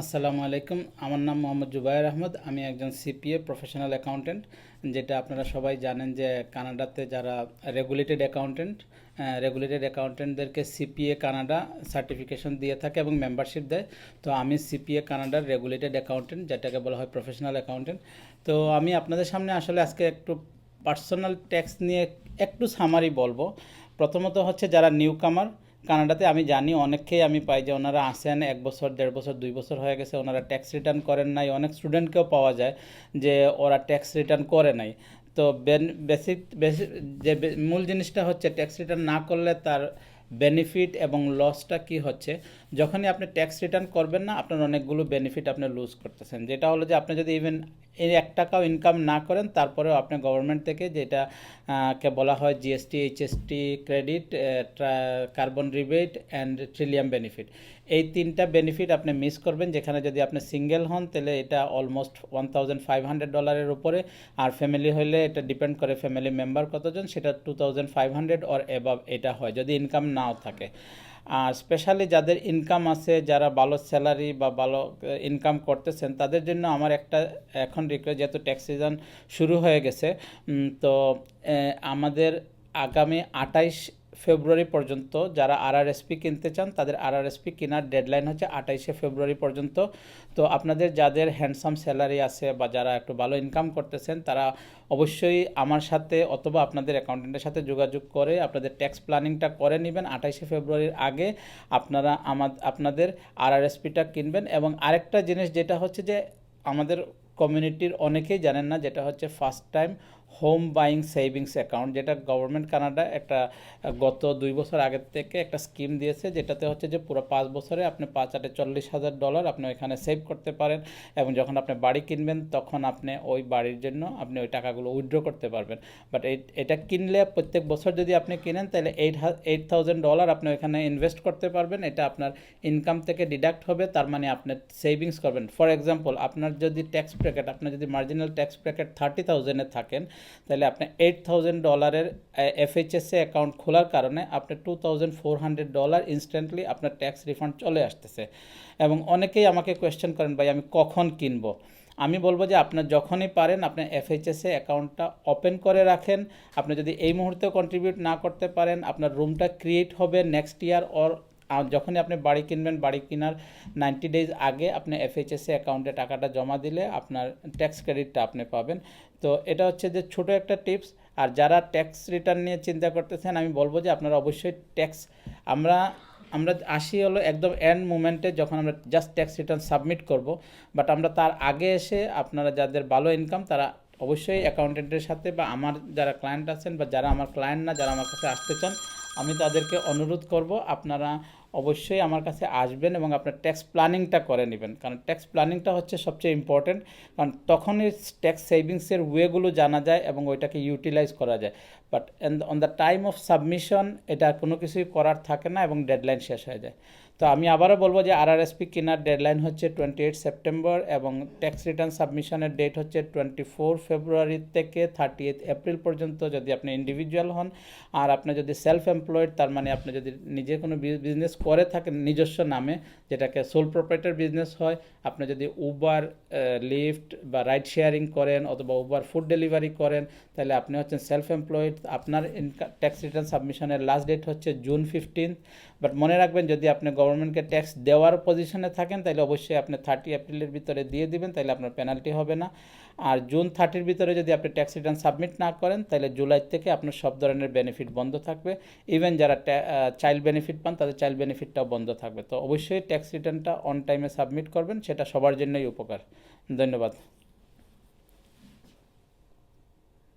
আসসালামু আলাইকুম। আমার নাম মোহাম্মদ জুবাইর আহমদ। আমি একজন সিপিএ প্রফেশনাল অ্যাকাউন্টেন্ট যেটা আপনারা সবাই জানেন যে কানাডাতে যারা রেগুলেটেড অ্যাকাউন্টেন্ট রেগুলেটেড অ্যাকাউন্টেন্টদেরকে সিপিএ কানাডা সার্টিফিকেশন দিয়ে থাকে এবং মেম্বারশিপ দেয়। তো আমি সিপিএ কানাডার রেগুলেটেড অ্যাকাউন্টেন্ট যেটাকে বলা হয় প্রফেশনাল অ্যাকাউন্টেন্ট তো আমি আপনাদের সামনে আসলে আজকে একটু পার্সোনাল ট্যাক্স নিয়ে একটু সামারি বলব। প্রথমত হচ্ছে যারা নিউ কামার কানাডাতে আমি জানি, অনেককেই আমি পাই যে ওনারা আসেন, এক বছর, দেড় বছর, দুই বছর হয়ে গেছে, ওনারা ট্যাক্স রিটার্ন করেন নাই। অনেক স্টুডেন্টকেও পাওয়া যায় যে ওরা ট্যাক্স রিটার্ন করে নাই। তো বেসিক বেসিক যে মূল জিনিসটা হচ্ছে ট্যাক্স রিটার্ন না করলে তার বেনিফিট এবং লসটা কি হচ্ছে? যখনই আপনি ট্যাক্স রিটার্ন করবেন না, আপনার অনেকগুলো বেনিফিট আপনি লুজ করতেছেন। যেটা হলো যে আপনি যদি ইভেন এই এক টাকাও ইনকাম না করেন, তারপরেও আপনি গভর্নমেন্ট থেকে যেটা কে বলা হয় GST HST credit carbon rebate and trillium benefit এই তিনটা বেনিফিট আপনি মিস করবেন, যেখানে যদি আপনি সিঙ্গেল হন, তাহলে এটা almost one thousand five hundred ডলারের উপরে। আর ফ্যামিলি হলে এটা ডিপেন্ড করে ফ্যামিলি মেম্বার কতজন, সেটা two thousand five hundred or above এটা হয়, যদি ইনকাম নাও থাকে। আর স্পেশালি যাদের ইনকাম আছে, যারা ভালো স্যালারি বা ভালো ইনকাম করতেছেন, তাদের জন্য আমার একটা এখন রিকোয়েস্ট যেহেতু ট্যাক্স সিজন শুরু হয়ে গেছে তো আমাদের আগামী আটাইশ ফেব্রুয়ারি পর্যন্ত যারা আরআরএসপি কিনতে চান, তাদের আরআরএসপি কেনার ডেডলাইন হচ্ছে আটাইশে ফেব্রুয়ারি পর্যন্ত। তো আপনাদের যাদের হ্যান্ডসাম স্যালারি আছে বা যারা একটু ভালো ইনকাম করতেছেন, তারা অবশ্যই আমার সাথে অথবা আপনাদের অ্যাকাউন্টেন্টের সাথে যোগাযোগ করে আপনাদের ট্যাক্স প্ল্যানিংটা করে নেবেন আঠাইশে ফেব্রুয়ারির আগে আপনারা আমার, আপনাদের আরআরএসপিটা কিনবেন। এবং আরেকটা জিনিস যেটা হচ্ছে যে আমাদের কমিউনিটির অনেকেই জানেন না, যেটা হচ্ছে first time home buying savings account যেটা গভর্নমেন্ট কানাডা একটা, গত দুই বছর আগের থেকে একটা স্কিম দিয়েছে, যেটাতে হচ্ছে যে পুরো পাঁচ বছরে আপনি পাঁচ আটে চল্লিশ হাজার ডলার আপনি ওইখানে সেভ করতে পারেন এবং যখন আপনি বাড়ি কিনবেন তখন আপনি ওই বাড়ির জন্য আপনি ওই টাকাগুলো উইথড্র করতে পারবেন। বাট এটা কিনলে প্রত্যেক বছর যদি আপনি কিনেন তাহলে এইট এইট থাউজেন্ড ডলার আপনি ওইখানে ইনভেস্ট করতে পারবেন, এটা আপনার ইনকাম থেকে ডিডাক্ট হবে, তার মানে আপনি সেভিংস করবেন। ফর এক্সাম্পল আপনার যদি ট্যাক্স ব্র্যাকেট আপনার যদি মার্জিনাল ট্যাক্স ব্র্যাকেট থার্টি থাউজেন্ডে থাকেন তাহলে আপনি এইট থাউজেন্ড ডলারের এফএইচএসএ অ্যাকাউন্ট খোলার কারণে আপনি two thousand four hundred dollar instantly আপনার ট্যাক্স রিফান্ড চলে আসতেছে। এবং অনেকেই আমাকে কোয়েশ্চেন করেন, ভাই, আমি কখন কিনবো? আমি বলব যে, আপনার যখনই পারেন, আপনি এফএইচএসএ অ্যাকাউন্টটা ওপেন করে রাখেন। আপনি যদি এই মুহূর্তে কন্ট্রিবিউট না করতে পারেন, আপনার রুমটা ক্রিয়েট হবে নেক্সট ইয়ার অর আর যখনই আপনি বাড়ি কিনবেন, বাড়ি কেনার নাইনটি ডেজ আগে আপনি এফএইচএসএ অ্যাকাউন্টে টাকাটা জমা দিলে আপনার ট্যাক্স ক্রেডিটটা আপনি পাবেন। তো এটা হচ্ছে যে ছোট একটা টিপস আর যারা ট্যাক্স রিটার্ন নিয়ে চিন্তা করতেছেন, আমি বলব যে আপনারা অবশ্যই ট্যাক্স আমরা আমরা আসি হলো একদম এন্ড মুমেন্টে যখন আমরা জাস্ট ট্যাক্স রিটার্ন সাবমিট করব। বাট আমরা তার আগে এসে আপনারা যাদের ভালো ইনকাম তারা অবশ্যই অ্যাকাউন্টেন্টের সাথে বা আমার যারা ক্লায়েন্ট আছেন বা যারা আমার ক্লায়েন্ট না, যারা আমার কাছে আসতে চান আমি তাদেরকে অনুরোধ করব, আপনারা অবশ্যই আমার কাছে আসবেন এবং আপনার ট্যাক্স প্ল্যানিংটা করে নেবেন। কারণ ট্যাক্স প্ল্যানিংটা হচ্ছে সবচেয়ে ইম্পর্টেন্ট কারণ তখনই ট্যাক্স সেভিংসের ওয়েগুলো জানা যায় এবং ওইটাকে ইউটিলাইজ করা যায়। But on the time of submission এটা কোনো কিছুই করার থাকে না এবং ডেডলাইন শেষ হয়ে যায়। তো আমি আবারও বলব যে আর আরআরএসপি কেনার ডেডলাইন হচ্ছে টোয়েন্টি এইট সেপ্টেম্বর এবং ট্যাক্স রিটার্ন সাবমিশনের ডেট হচ্ছে টোয়েন্টি ফোর ফেব্রুয়ারি থেকে থার্টি এইট এপ্রিল পর্যন্ত যদি আপনি ইন্ডিভিজুয়াল হন। আর আপনি যদি সেলফ এমপ্লয়েড তার মানে আপনি যদি নিজে কোনো বিজনেস করে থাকেন নিজস্ব নামে, যেটাকে সোল প্রপারেটর বিজনেস হয়, আপনি যদি উবার লিফট বা রাইড শেয়ারিং করেন অথবা উবার ফুড ডেলিভারি করেন, তাহলে আপনি হচ্ছেন সেলফ এমপ্লয়েড আপনার ইনকাম ট্যাক্স রিটার্ন সাবমিশনের লাস্ট ডেট হচ্ছে জুন ফিফটিন বাট মনে রাখবেন, যদি আপনি গভর্নমেন্টকে ট্যাক্স দেওয়ার পজিশনে থাকেন তাহলে অবশ্যই আপনি থার্টি এপ্রিলের ভিতরে দিয়ে দিবেন তাহলে আপনার পেনাল্টি হবে না। আর জুন থার্টির ভিতরে যদি আপনি ট্যাক্স রিটার্ন সাবমিট না করেন তাহলে জুলাই থেকে আপনার সব ধরনের বেনিফিট বন্ধ থাকবে। ইভেন যারা চাইল্ড বেনিফিট পান, তাদের চাইল্ড বেনিফিটটাও বন্ধ থাকবে। তো অবশ্যই ট্যাক্স রিটার্নটা অন টাইমে সাবমিট করবেন, সেটা সবার জন্যই উপকার। ধন্যবাদ।